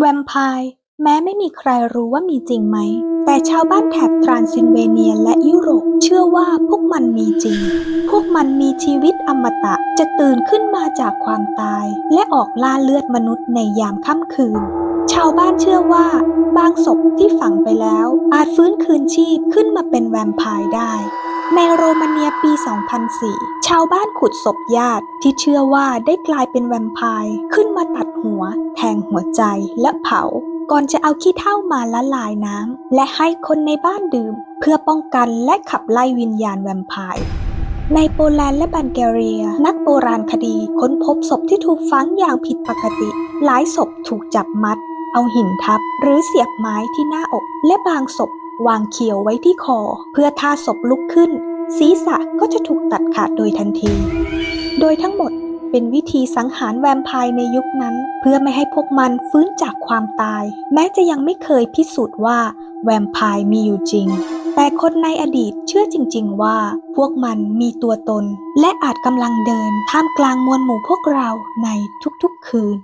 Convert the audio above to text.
แวมไพร์แม้ไม่มีใครรู้ว่ามีจริงไหม แต่ชาวบ้านแถบทรานซิลเวเนียและยุโรปเชื่อว่าพวกมันมีจริง พวกมันมีชีวิตอมตะจะตื่นขึ้นมาจากความตาย และออกล่าเลือดมนุษย์ในยามค่ำคืน ชาวบ้านเชื่อว่า บางศพที่ฝังไปแล้ว อาจฟื้นคืนชีพขึ้นมาเป็นแวมไพร์ได้ ในโรมาเนียปี 2004 ชาวบ้านขุดศพญาติที่เชื่อว่าได้กลายเป็นแวมไพร์ขึ้นมาตัดหัว แทงหัวใจและเผา ก่อนจะเอาขี้เถ้ามาละลายน้ำและให้คนในบ้านดื่ม เพื่อป้องกันและขับไล่วิญญาณแวมไพร์ในโปแลนด์และบัลแกเรีย นักโบราณคดีค้นพบศพที่ถูกฝังอย่างผิดปกติ หลายศพถูกจับมัด เอาหินทับหรือเสียบไม้ที่หน้าอก และบางศพวางเขียวไว้ที่คอ เพื่อถ้าศพลุกขึ้น ศีรษะก็จะถูกตัดขาดโดยทันที โดยทั้งหมดเป็นวิธีสังหารแวมไพร์ในยุคนั้น เพื่อไม่ให้พวกมันฟื้นจากความตาย แม้จะยังไม่เคยพิสูจน์ว่าแวมไพร์มีอยู่จริง แต่คนในอดีตเชื่อจริง ๆ ว่าพวกมันมีตัวตน และอาจกำลังเดินท่ามกลางมวลหมู่พวกเราในทุกๆคืน